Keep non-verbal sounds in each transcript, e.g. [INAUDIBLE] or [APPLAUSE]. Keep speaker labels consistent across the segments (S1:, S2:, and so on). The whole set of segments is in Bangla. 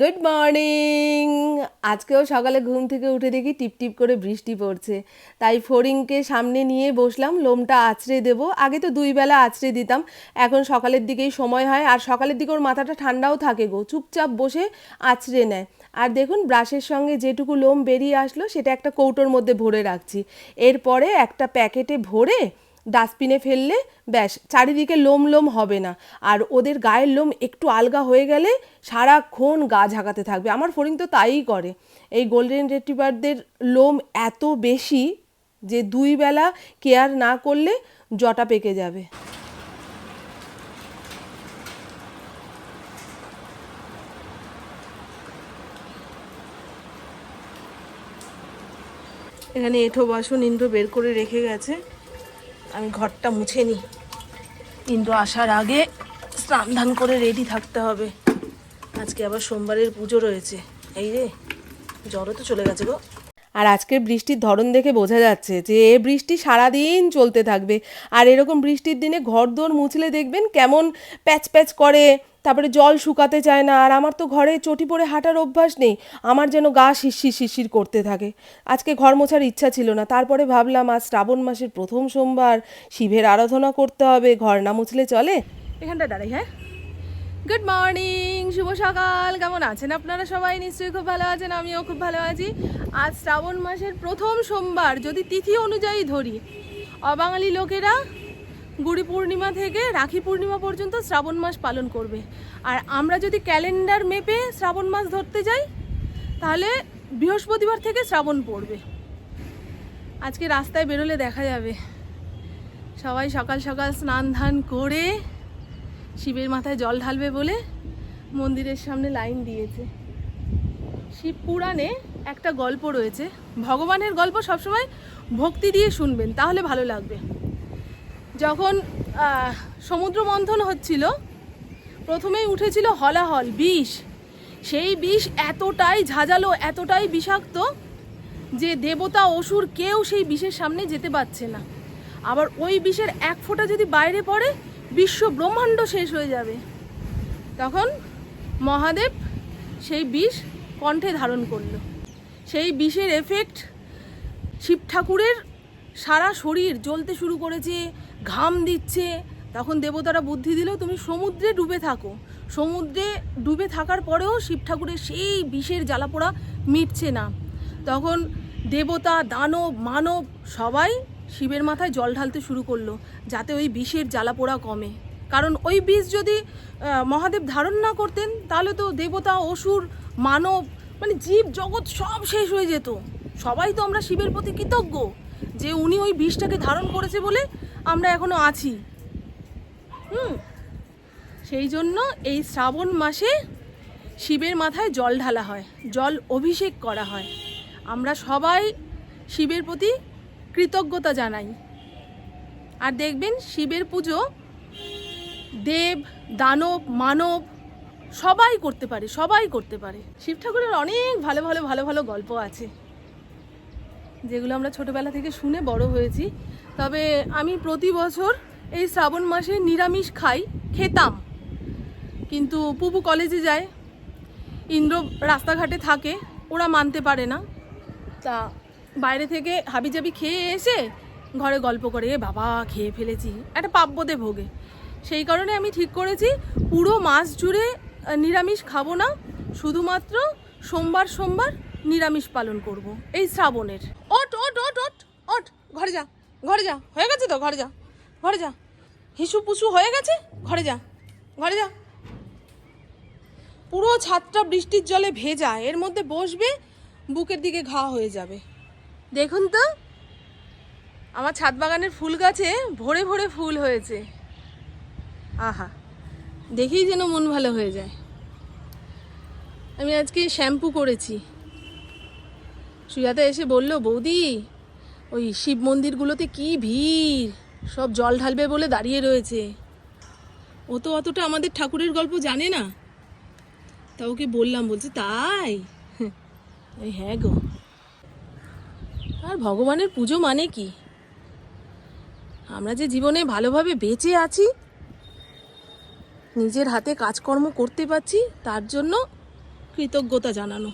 S1: গুড মর্নিং আজকেও সকালে ঘুম থেকে উঠে দেখি টিপ টিপ করে বৃষ্টি পড়ছে। তাই ফড়িংকে সামনে নিয়ে বসলাম, লোমটা আছড়ে দেব। আগে তো দুই বেলা আছড়ে দিতাম, এখন সকালের দিকেই সময় হয়। আর সকালের দিকে ওর মাথাটা ঠান্ডাও থাকে গো, চুপচাপ বসে আছড়ে নেয়। আর দেখুন, ব্রাশের সঙ্গে যেটুকু লোম বেরিয়ে আসলো, সেটা একটা কৌটোর মধ্যে ভরে রাখছি। এরপরে একটা প্যাকেটে ভরে ডাস্টবিনে ফেললে ব্যাস, চারিদিকে লোম লোম হবে না। আর ওদের গায়ের লোম একটু আলগা হয়ে গেলে সারাক্ষণ গা ঝাঁকাতে থাকবে। আমার ফড়িং তো তাই করে। এই গোল্ডেন রেট্রিভারদের লোম এত বেশি যে দুই বেলা কেয়ার না করলে জটা পেকে যাবে। এখানে এঁঠো বাসন ইন্দ্র বের করে রেখে গেছে। আমি ঘরটা মুছে নিই। কিন্তু আসার আগে স্নান ধান করে রেডি থাকতে হবে। আজকে আবার সোমবারের পুজো রয়েছে। এই রে জ্বরও তো চলে গেছে গো। আর আজকের বৃষ্টির ধরন দেখে বোঝা যাচ্ছে যে এ বৃষ্টি সারাদিন চলতে থাকবে। আর এরকম বৃষ্টির দিনে ঘর দোর মুছলে দেখবেন কেমন প্যাচ প্যাচ করে তারপরে জল শুকাতে চায় না, আর আমার তো ঘরে চটি পরে হাঁটার অভ্যাস নেই। আমার যেন গা শিরশির শিরশির করতে থাকে। আজকে ঘর মোছার ইচ্ছা ছিল না, তারপরে ভাবলাম আজ শ্রাবণ মাসের প্রথম সোমবার, শিবের আরাধনা করতে হবে, ঘর না মুছলে চলে? এখানটা দাঁড়াই হ্যাঁ? গুড মর্নিং শুভ সকাল। কেমন আছেন আপনারা সবাই? নিশ্চয়ই খুব ভালো আছেন, আমিও খুব ভালো আছি। আজ শ্রাবণ মাসের প্রথম সোমবার, যদি তিথি অনুযায়ী ধরি, অবাঙালি লোকেরা গুড়ি পূর্ণিমা থেকে রাখি পূর্ণিমা পর্যন্ত শ্রাবণ মাস পালন করবে। আর আমরা যদি ক্যালেন্ডার মেপে শ্রাবণ মাস ধরতে যাই, তাহলে বৃহস্পতিবার থেকে শ্রাবণ পড়বে। আজকে রাস্তায় বেরোলে দেখা যাবে। সবাই সকাল সকাল স্নান ধান করে শিবের মাথায় জল ঢালবে বলে মন্দিরের সামনে লাইন দিয়েছে। শিব পুরাণে একটা গল্প রয়েছে। ভগবানের গল্প সবসময় ভক্তি দিয়ে শুনবেন, তাহলে ভালো লাগবে। যখন সমুদ্র মন্থন হচ্ছিল, প্রথমেই উঠেছিল হলাহল, বিষ। সেই বিষ এতটাই ঝাঁঝালো, এতটাই বিষাক্ত যে দেবতা, অসুর কেউ সেই বিষের সামনে যেতে পারছে না। আবার ওই বিষের এক ফোঁটা যদি বাইরে পড়ে, বিশ্ব ব্রহ্মাণ্ড শেষ হয়ে যাবে। তখন মহাদেব সেই বিষ কণ্ঠে ধারণ করল। সেই বিষের এফেক্ট শিব ঠাকুরের সারা শরীর জ্বলতে শুরু করেছে ঘাম দিচ্ছে, তখন দেবতারা বুদ্ধি দিল তুমি সমুদ্রে ডুবে থাকো। সমুদ্রে ডুবে থাকার পরেও শিব ঠাকুরের সেই বিষের জ্বালাপোড়া মিটছে না। তখন দেবতা, দানব, মানব সবাই শিবের মাথায় জল ঢালতে শুরু করল, যাতে ওই বিষের জ্বালাপোড়া কমে। কারণ ওই বিষ যদি মহাদেব ধারণ না করতেন, তাহলে তো দেবতা, অসুর, মানব মানে জীব জগৎ সব শেষ হয়ে যেত। সবাই তো আমরা শিবের প্রতি কৃতজ্ঞ যে উনি ওই বিষটাকে ধারণ করেছে বলে আমরা এখনও আছি। হুম। সেই জন্য এই শ্রাবণ মাসে শিবের মাথায় জল ঢালা হয়, জল অভিষেক করা হয়। আমরা সবাই শিবের প্রতি কৃতজ্ঞতা জানাই। আর দেখবেন শিবের পুজো দেব, দানব, মানব সবাই করতে পারে, সবাই করতে পারে। শিব ঠাকুরের অনেক ভালো ভালো ভালো ভালো গল্প আছে। যেগুলো আমরা ছোটবেলা থেকে শুনে বড় হয়েছি। তবে আমি প্রতি বছর এই শ্রাবণ মাসে নিরামিষ খাই, খেতাম। কিন্তু পুপু কলেজে যায়, ইন্দ্র রাস্তাঘাটে থাকে, ওরা মানতে পারে না। তা বাইরে থেকে হাবিজাবি খেয়ে এসে ঘরে গল্প করে, "এ বাবা, খেয়ে ফেলেছি। একটা পাব্যতে ভোগে। সেই কারণে আমি ঠিক করেছি, পুরো মাস জুড়ে নিরামিষ খাব না, শুধুমাত্র সোমবার সোমবার নিরামিষ পালন করব, এই শ্রাবণের। ওট ওট ওট ওট ঘরে যা ঘরে যা, হয়ে গেছে তো, ঘরে যা ঘরে যা। হিসু পুসু হয়ে গেছে, ঘরে যা ঘরে যা। পুরো ছাদটা বৃষ্টির জলে ভেজা, এর মধ্যে বসবে, বুকের দিকে ঘা হয়ে যাবে। দেখুন তো, আমার ছাদ বাগানের ফুল গাছে ভরে ভরে ফুল হয়েছে। আহা, দেখেই যেন মন ভালো হয়ে যায়। আমি আজকে শ্যাম্পু করেছি। সুজাতা এসে বলল, বৌদি, ওই শিব মন্দিরগুলোতে কি ভিড়? সব জল ঢালবে বলে দাঁড়িয়ে রয়েছে। ও তো অতটা আমাদের ঠাকুরের গল্প জানে না। তা ওকে বললাম, বলছে, তাই? [LAUGHS] হ্যাঁ গো। আর ভগবানের পুজো মানে কি? আমরা যে জীবনে ভালোভাবে বেঁচে আছি, নিজের হাতে কাজকর্ম করতে পারছি, তার জন্য কৃতজ্ঞতা জানানো।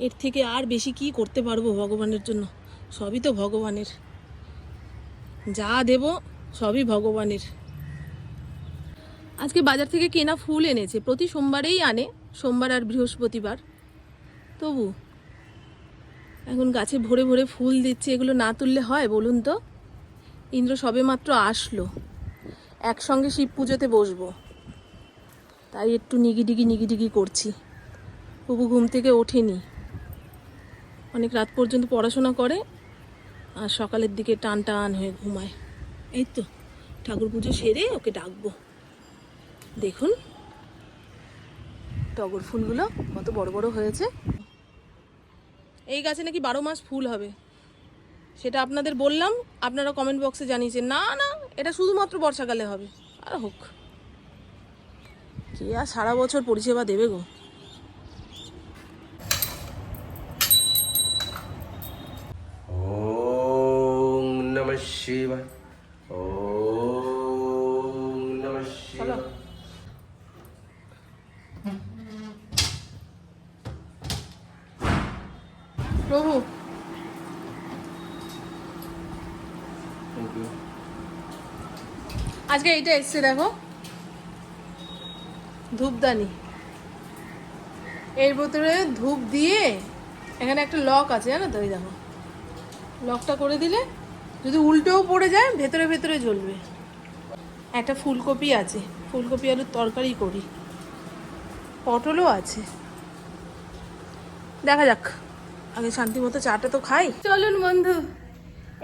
S1: এর থেকে আর বেশি কি করতে পারব ভগবানের জন্য? সবই তো ভগবানের। যা দেব সবই ভগবানের। আজকে বাজার থেকে কেনা ফুল এনেছে, প্রতি সোমবারেই আনে, সোমবার আর বৃহস্পতিবার। তবু এখন গাছে ভরে ভরে ফুল দিচ্ছে, এগুলো না তুললে হয় বলুন তো? ইন্দ্র সবেমাত্র আসলো। একসঙ্গে শিব পুজোতে বসবো। তাই একটু নিগিডিগি নিগিডিগি করছি। বুবু ঘুম থেকে ওঠেনি। অনেক রাত পর্যন্ত পড়াশোনা করে আর সকালের দিকে টান টান হয়ে ঘুমায়। এই তো, ঠাকুর পুজো সেরে ওকে ডাকবো। দেখুন, টগর ফুলগুলো কত বড় বড় হয়েছে। এই গাছে নাকি বারো মাস ফুল হবে। সেটা আপনাদের বললাম, আপনারা কমেন্ট বক্সে জানিয়েছেন। না না, এটা শুধুমাত্র বর্ষাকালে হবে। আর হোক, কে আর সারা বছর পরিষেবা দেবে গো
S2: ওম নমঃ শিবায়। শিবায়।
S1: প্রভু। আজকে এইটা এসছে দেখো। ধূপদানি। এর ভেতরে ধূপ দিয়ে এখানে একটা লক আছে জানো তো? এই দেখো। লকটা করে দিলে যদি উল্টোও পড়ে যায় ভেতরে ভেতরে জ্বলবে। একটা ফুলকপি আছে ফুলকপি আলুর তরকারি করি। পটলও আছে। দেখা যাক আগে শান্তি মতো চাটা তো খাই। চলুন বন্ধু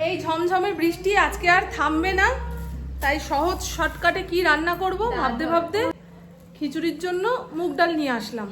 S1: এই ঝমঝমের বৃষ্টি আজকে আর থামবে না। তাই সহজ শর্টকাটে কি রান্না করব ভাবতে ভাবতে খিচুড়ির জন্য মুগ ডাল নিয়ে আসলাম।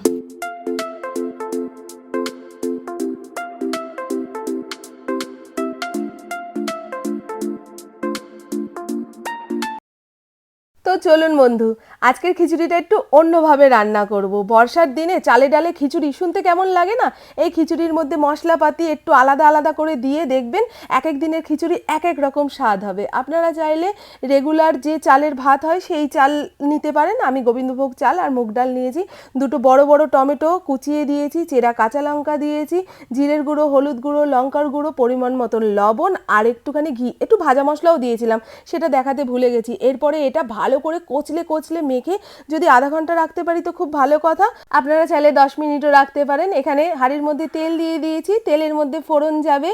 S3: তো চলুন বন্ধু, আজকের খিচুড়িটা একটু অন্যভাবে রান্না করব। বর্ষার দিনে চালে ডালে খিচুড়ি শুনতে কেমন লাগে না? এই খিচুড়ির মধ্যে মশলাপাতি একটু আলাদা আলাদা করে দিয়ে দেখবেন এক এক দিনের খিচুড়ি এক এক রকম স্বাদ হবে। আপনারা চাইলে রেগুলার যে চালের ভাত হয়, সেই চাল নিতে পারেন। আমি গোবিন্দভোগ চাল আর মুগ ডাল নিয়েছি। দুটো বড় বড় টমেটো কুচিয়ে দিয়েছি, চেরা কাঁচা লঙ্কা দিয়েছি, জিরের গুঁড়ো, হলুদ গুঁড়ো, লঙ্কার গুঁড়ো, পরিমাণ মতন লবণ আর একটুখানি ঘি। একটু ভাজা মশলাও দিয়েছিলাম, সেটা দেখাতে ভুলে গেছি। এরপরে এটা ভালো করে কচলে কচলে মেখে যদি আধা ঘণ্টা রাখতে পারি তো খুব ভালো কথা। আপনারা চাইলে দশ মিনিটও রাখতে পারেন। এখানে হাঁড়ির মধ্যে তেল দিয়ে দিয়েছি। তেলের মধ্যে ফোড়ন যাবে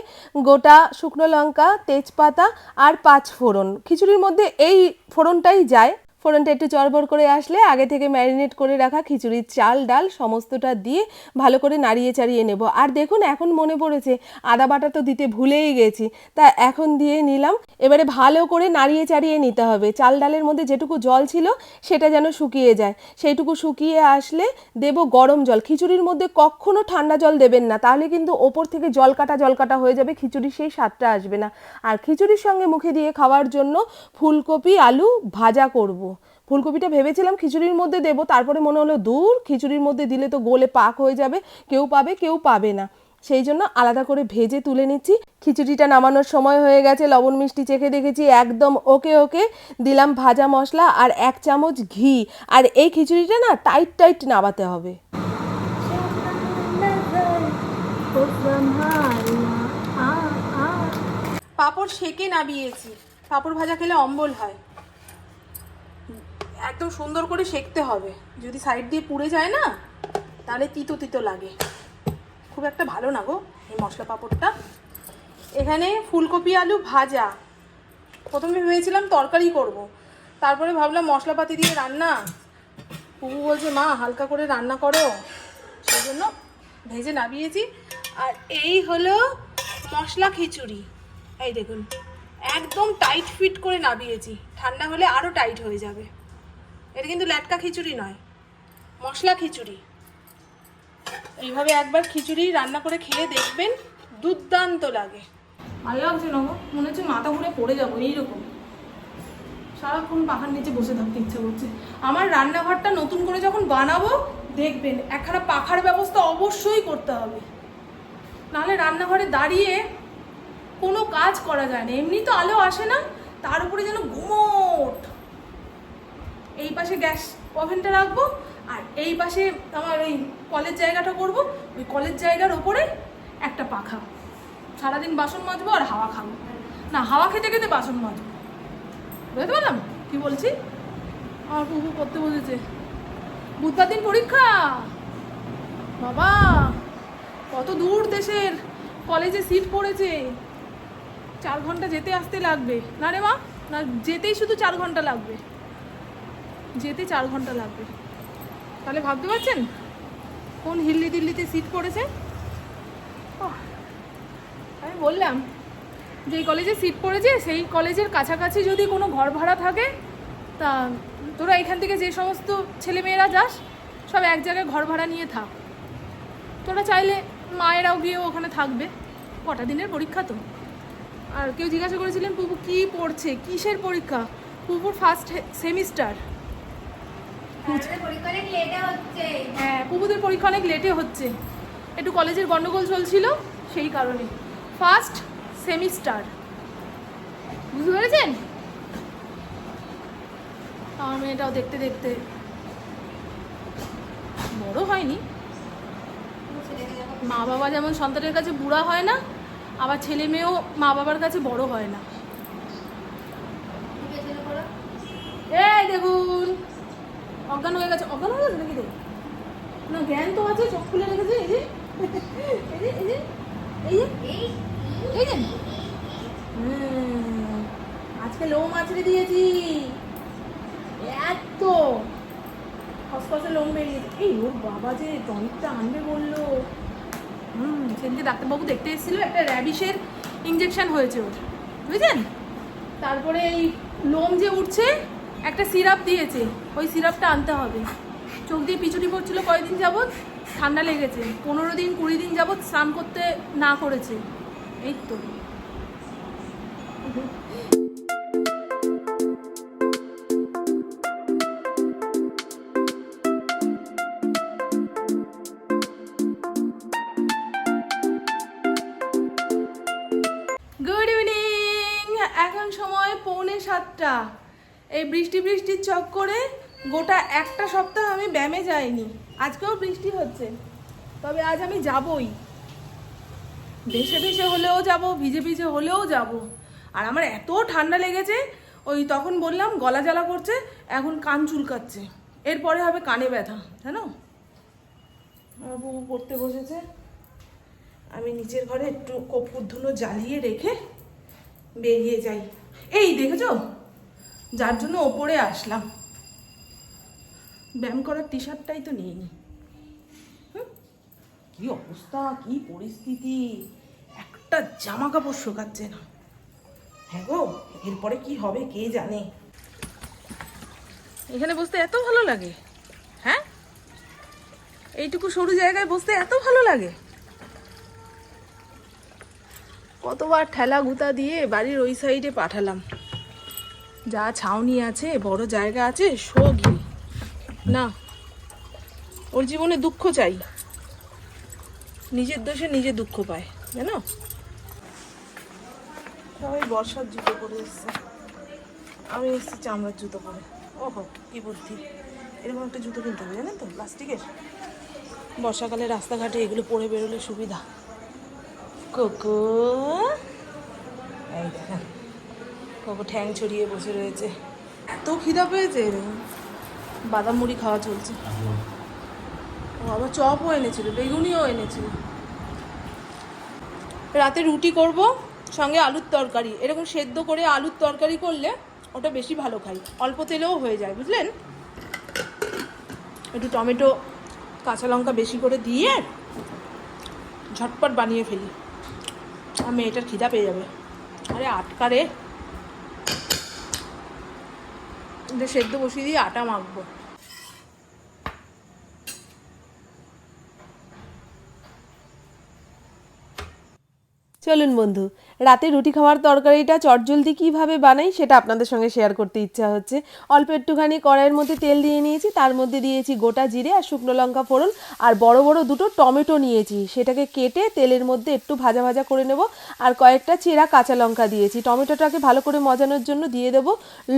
S3: গোটা শুকনো লঙ্কা, তেজপাতা আর পাঁচ ফোড়ন। খিচুড়ির মধ্যে এই ফোড়নটাই যায়। ফোড়নটা একটু চড়বড় করে আসলে আগে থেকে ম্যারিনেট করে রাখা খিচুড়ির চাল, ডাল সমস্তটা দিয়ে ভালো করে নাড়িয়ে চাড়িয়ে নেব। আর দেখুন, এখন মনে পড়েছে আদা বাটা তো দিতে ভুলেই গেছি। তা এখন দিয়ে নিলাম। এবারে ভালো করে নাড়িয়ে চাড়িয়ে নিতে হবে। চাল, ডালের মধ্যে যেটুকু জল ছিল সেটা যেন শুকিয়ে যায়। সেইটুকু শুকিয়ে আসলে দেব গরম জল। খিচুড়ির মধ্যে কখনো ঠান্ডা জল দেবেন না। তাহলে কিন্তু ওপর থেকে জল কাটা জল কাটা হয়ে যাবে খিচুড়ির সেই স্বাদটা আসবে না। আর খিচুড়ির সঙ্গে মুখে দিয়ে খাওয়ার জন্য ফুলকপি, আলু ভাজা করব। ফুলকপিটা ভেবেছিলাম খিচুড়ির মধ্যে দেব, তারপরে মনে হলো, দূর, খিচুড়ির মধ্যে দিলে তো গোলে পাক হয়ে যাবে, কেউ পাবে কেউ পাবে না। সেই জন্য আলাদা করে ভেজে তুলে নিচ্ছি। খিচুড়িটা নামানোর সময় হয়ে গেছে, লবণ মিষ্টি চেখে দেখেছি, একদম ওকে ওকে। দিলাম ভাজা মশলা আর এক চামচ ঘি। আর এই খিচুড়িটা না টাইট টাইট নামাতে হবে।
S1: পাঁপড় সেকে নাবিয়েছি পাঁপড় ভাজা খেলে অম্বল হয়। একদম সুন্দর করে সেকতে হবে। যদি সাইড দিয়ে পুড়ে যায় না, তাহলে তিতো তিতো লাগে। খুব একটা ভালো না গো এই মশলা পাঁপড়টা। এখানে ফুলকপি, আলু ভাজা। প্রথমে ভেবেছিলাম তরকারি করব। তারপরে ভাবলাম মশলাপাতি দিয়ে রান্না। পুবু বলছে, মা, হালকা করে রান্না করো। সেই জন্য ভেজে নামিয়েছি। আর এই হলো মশলা খিচুড়ি। এই দেখুন, একদম টাইট ফিট করে নামিয়েছি। ঠান্ডা হলে আরও টাইট হয়ে যাবে। এটা কিন্তু ল্যাটকা খিচুড়ি নয়, মশলা খিচুড়ি। এইভাবে একবার খিচুড়ি রান্না করে খেয়ে দেখবেন, দুর্দান্ত লাগে। ভালো লাগছে না গো? মনে হচ্ছে মাথা ঘুরে পড়ে যাব, এইরকম। সারাক্ষণ পাখার নিচে বসে থাকতে ইচ্ছে করছে। আমার রান্নাঘরটা নতুন করে যখন বানাবো, দেখবেন একখানা পাখার ব্যবস্থা অবশ্যই করতে হবে। নাহলে রান্নাঘরে দাঁড়িয়ে কোনো কাজ করা যায় না। এমনি তো আলো আসে না, তার উপরে যেন গুমোট। এই পাশে গ্যাস ওভেনটা রাখব আর এই পাশে আমার ওই কলের জায়গাটা করব। ওই কলের জায়গার ওপরে একটা পাখা। সারাদিন বাসন মাজবো আর হাওয়া খাব। না, হাওয়া খেতে খেতে বাসন মাজবো। বুঝতে পারলাম? কি বলছি? আমার পুকু করতে বসেছে বুধবার দিন পরীক্ষা? বাবা, কত দূর দেশের কলেজে সিট পড়েছে। চার ঘণ্টা যেতে আসতে লাগবে। না রে মা, না, যেতেই শুধু চার ঘণ্টা লাগবে। যেতে চার ঘণ্টা লাগবে। তাহলে ভাবতে পারছেন? কোন হিল্লি দিল্লিতে সিট পড়েছে? আমি বললাম যে কলেজে সিট পড়েছে, সেই কলেজের কাছাকাছি যদি কোনো ঘর ভাড়া থাকে, তা তোরা এখান থেকে যে সমস্ত ছেলেমেয়েরা যাস, সব এক জায়গায় ঘর ভাড়া নিয়ে থাক। তোরা চাইলে মায়েরাও গিয়ে ওখানে থাকবে। কটা দিনের পরীক্ষা তো। আর কেউ জিজ্ঞাসা করেছিলেন, পুপু, কি পড়ছে? কিসের পরীক্ষা? পুপুর ফার্স্ট সেমিস্টার
S4: পরীক্ষা অনেক লেটে হচ্ছে
S1: হ্যাঁ পুপুদের পরীক্ষা অনেক লেটে হচ্ছে। একটু কলেজের গন্ডগোল চলছিল সেই কারণে। ফার্স্ট সেমিস্টার বুঝতে পেরেছেন? আমার মেয়েটাও দেখতে দেখতে বড় হয়নি। মা বাবা যেমন সন্তানের কাছে বুড়া হয় না আবার ছেলে মেয়েও মা বাবার কাছে বড় হয় না। এই দেখুন। অজ্ঞান হয়ে গেছে। অজ্ঞান হয়ে গেছে নাকি রে না, জ্ঞান তো আছে, চোখ খুলে রেখেছে, এই যে। এই যে এই যে এই যে আজকে লোম আছড়ে দিয়েছি। এত। খসখসে লোম বেরিয়েছে। এই ওর বাবা যে টনিকটা আনবে বলল। হুম, সেদিনকে ডাক্তারবাবু দেখতে এসেছিল, একটা র্যাবিসের ইঞ্জেকশন হয়েছে ওর। বুঝলেন? তারপরে এই লোম যে উঠছে একটা সিরাপ দিয়েছে, ওই সিরাপটা আনতে হবে। চোখ দিয়ে পিছুটি পড়ছিল কয়েকদিন যাবৎ? ঠান্ডা লেগেছে। পনেরো দিন, কুড়ি দিন যাবৎ স্নান করতে না করেছে। এই তো। গুড ইভিনিং এখন সময় পৌনে সাতটা। এই বৃষ্টি বৃষ্টির চক্করে গোটা একটা সপ্তাহ আমি ব্যায়ামে যাইনি। আজকেও বৃষ্টি হচ্ছে। তবে আজ আমি যাবই। ভেসে ভেসে হলেও যাব, ভিজে ভিজে হলেও যাব। আর আমার এত ঠান্ডা লেগেছে, ওই তখন বললাম গলা জ্বালা করছে, এখন কান চুলকাচ্ছে। এরপরে হবে কানে ব্যথা, জানো? বউ পড়তে বসেছে। আমি নিচের ঘরে একটু কপুর ধুনো জ্বালিয়ে রেখে বেরিয়ে যাই। এই, দেখেছ? যার জন্য ওপরে আসলাম। ব্যায়াম করার টি শার্টটাই তো নিয়ে নি কি অবস্থা? কি পরিস্থিতি? একটা জামা কাপড় শোকাচ্ছে না। হ্যাঁ গো, এরপরে কি হবে কে জানে? এখানে বসতে এত ভালো লাগে। হ্যাঁ? এইটুকু সরু জায়গায় বসতে এত ভালো লাগে। কতবার ঠেলা গুতা দিয়ে বাড়ির ওই সাইডে পাঠালাম। যা ছাউনি আছে, বড় জায়গা আছে শোগি না, ওর জীবনে দুঃখ চাই। নিজের দোষে নিজে দুঃখ পায়, জানো? সবাই বর্ষার জুতো পরে এসছে। আমি এসেছি চামড়ার জুতো পরে। ওহো, কি বুদ্ধি। এরকম একটা জুতো কিনতে হবে জানেন তো, প্লাস্টিকের? বর্ষাকালে রাস্তাঘাটে এগুলো পরে বেরোলে সুবিধা। কোকো এই দেখেন কোকো ঠ্যাং ছড়িয়ে বসে রয়েছে। এত খিদা পেয়েছে। বাদাম মুড়ি খাওয়া চলছে। ও আবার চপও এনেছিল, বেগুনিও এনেছিল। রাতে রুটি করব, সঙ্গে আলুর তরকারি। এরকম সেদ্ধ করে আলুর তরকারি করলে ওটা বেশি ভালো খাই। অল্প তেলেও হয়ে যায়, বুঝলেন? একটু টমেটো, কাঁচা লঙ্কা বেশি করে দিয়ে ঝটপট বানিয়ে ফেলি। আর মেয়েটার খিদা পেয়ে যাবে। আরে আটকা রে এটা সেদ্ধ বসিয়ে দিয়ে আটা মাখবো।
S3: চলুন বন্ধু, রাতে রুটি খাওয়ার তরকারিটা চটজলদি কীভাবে বানাই সেটা আপনাদের সঙ্গে শেয়ার করতে ইচ্ছা হচ্ছে। অল্প একটুখানি কড়াইয়ের মধ্যে তেল দিয়ে নিয়েছি, তার মধ্যে দিয়েছি গোটা জিরে আর শুকনো লঙ্কা ফোড়ন আর বড় বড় দুটো টমেটো নিয়েছি। সেটাকে কেটে তেলের মধ্যে একটু ভাজা ভাজা করে নেব আর কয়েকটা চেরা কাঁচা লঙ্কা দিয়েছি। টমেটোটাকে ভালো করে মজানোর জন্য দিয়ে দেবো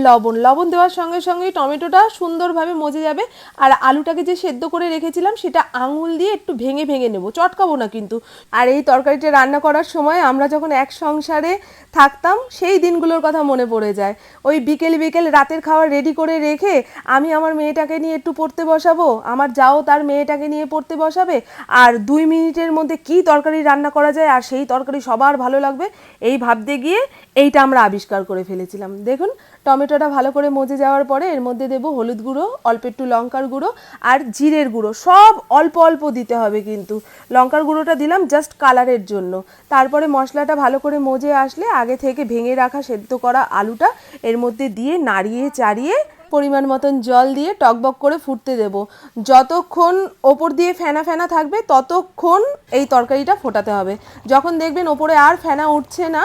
S3: লবণ। লবণ দেওয়ার সঙ্গে সঙ্গে টমেটোটা সুন্দরভাবে মজে যাবে আর আলুটাকে যে সেদ্ধ করে রেখেছিলাম সেটা আঙুল দিয়ে একটু ভেঙে ভেঙে নেব। চটকাবো না কিন্তু। আর এই তরকারিটা রান্না করার সময় আমরা যখন এক সংসারে থাকতাম, সেই দিনগুলোর কথা মনে পড়ে যায়। ওই বিকেল বিকেল রাতের খাবার রেডি করে রেখে আমি আমার মেয়েটাকে নিয়ে একটু পড়তে বসাবো, আমার যাও তার মেয়েটাকে নিয়ে পড়তে বসাবে, আর দুই মিনিটের মধ্যে কি তরকারি রান্না করা যায় আর সেই তরকারি সবার ভালো লাগবে, এই ভাবতে গিয়ে এইটা আমরা আবিষ্কার করে ফেলেছিলাম। দেখুন, টমেটোটা ভালো করে মজে যাওয়ার পরে এর মধ্যে দেবো হলুদ গুঁড়ো, অল্প একটু লঙ্কার গুঁড়ো আর জিরের গুঁড়ো, সব অল্প অল্প দিতে হবে কিন্তু। লঙ্কার গুঁড়োটা দিলাম জাস্ট কালারের জন্য। তারপরে মশলাটা ভালো করে মজে আসলে আগে থেকে ভেঙে রাখা সেদ্ধ করা আলুটা এর মধ্যে দিয়ে নাড়িয়ে চাড়িয়ে পরিমাণ মতন জল দিয়ে টকবক করে ফুটতে দেব। যতক্ষণ ওপর দিয়ে ফেনা ফেনা থাকবে, ততক্ষণ এই তরকারিটা ফোটাতে হবে। যখন দেখবেন ওপরে আর ফেনা উঠছে না,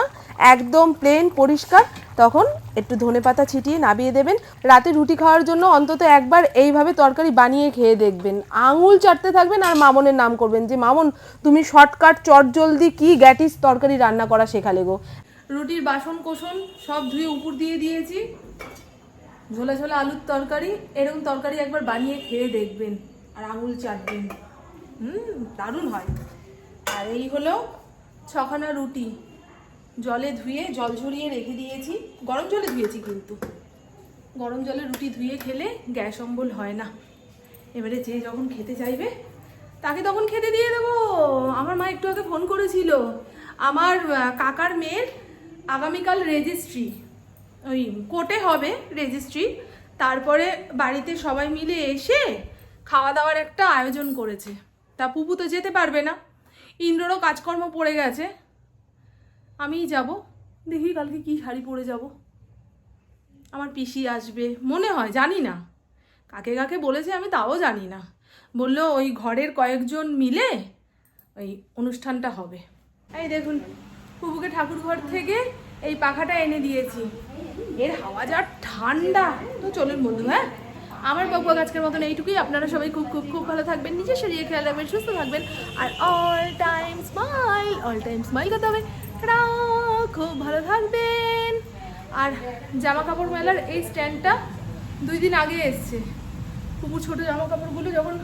S3: একদম প্লেন পরিষ্কার তখন একটু ধনে পাতা ছিটিয়ে নাবিয়ে দেবেন। রাতে রুটি খাওয়ার জন্য অন্তত একবার এইভাবে তরকারি বানিয়ে খেয়ে দেখবেন। আঙুল চাটতে থাকবেন আর মামনের নাম করবেন যে, মামন, তুমি শর্টকাট, চটজলদি কি গ্যাটিস তরকারি রান্না করা শেখালে গো? রুটির বাসন কোসন সব ধুয়ে উপর দিয়ে দিয়েছি। ঝোলা ঝোলা আলুর তরকারি, এরকম তরকারি একবার বানিয়ে খেয়ে দেখবেন আর আঙুল চাটবেন। হুম, দারুণ হয়। আর এই হলো ছখানা রুটি। জলে ধুয়ে, জল ঝরিয়ে রেখে দিয়েছি। গরম জলে ধুয়েছি কিন্তু। গরম জলে রুটি ধুয়ে খেলে গ্যাস অম্বল হয় না। এবারে যে যখন খেতে চাইবে, তাকে তখন খেতে দিয়ে দেবো। আমার মা একটু আগে ফোন করেছিল। আমার কাকার মেয়ের আগামীকাল রেজিস্ট্রি ওই কোর্টে হবে রেজিস্ট্রি তারপরে বাড়িতে সবাই মিলে এসে খাওয়া দাওয়ার একটা আয়োজন করেছে। তা পুপু তো যেতে পারবে না। ইন্দ্ররও কাজকর্ম পড়ে গেছে। আমিই যাব। দেখি কালকে কি শাড়ি পরে যাব। আমার পিসি আসবে, মনে হয়, জানি না। কাকে কাকে বলেছে আমি তাও জানি না। বলল ওই ঘরের কয়েকজন মিলে ওই অনুষ্ঠানটা হবে। এই দেখুন পুপুকে ঠাকুর ঘর থেকে এই পাখাটা এনে দিয়েছি। এর হাওয়া যা ঠান্ডা। তো চলুন বন্ধু হ্যাঁ? আমার বাবু আজকের মতন এইটুকুই। আপনারা সবাই খুব খুব খুব ভালো থাকবেন, নিজে শরীরে খেয়াল রাখবেন, সুস্থ থাকবেন। আর all time smile all time smile করতে হবে। খুব ভালো থাকবেন। আর জামা কাপড় মেলার এই স্ট্যান্ডটা দুই দিন আগে এসছে। কুকুর ছোট জামা কাপড়গুলো যখন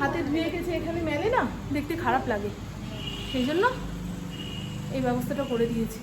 S3: হাতে ধুয়ে গেছে এখানে মেলে না, দেখতে খারাপ লাগে। সেই জন্য এই ব্যবস্থাটা করে দিয়েছি।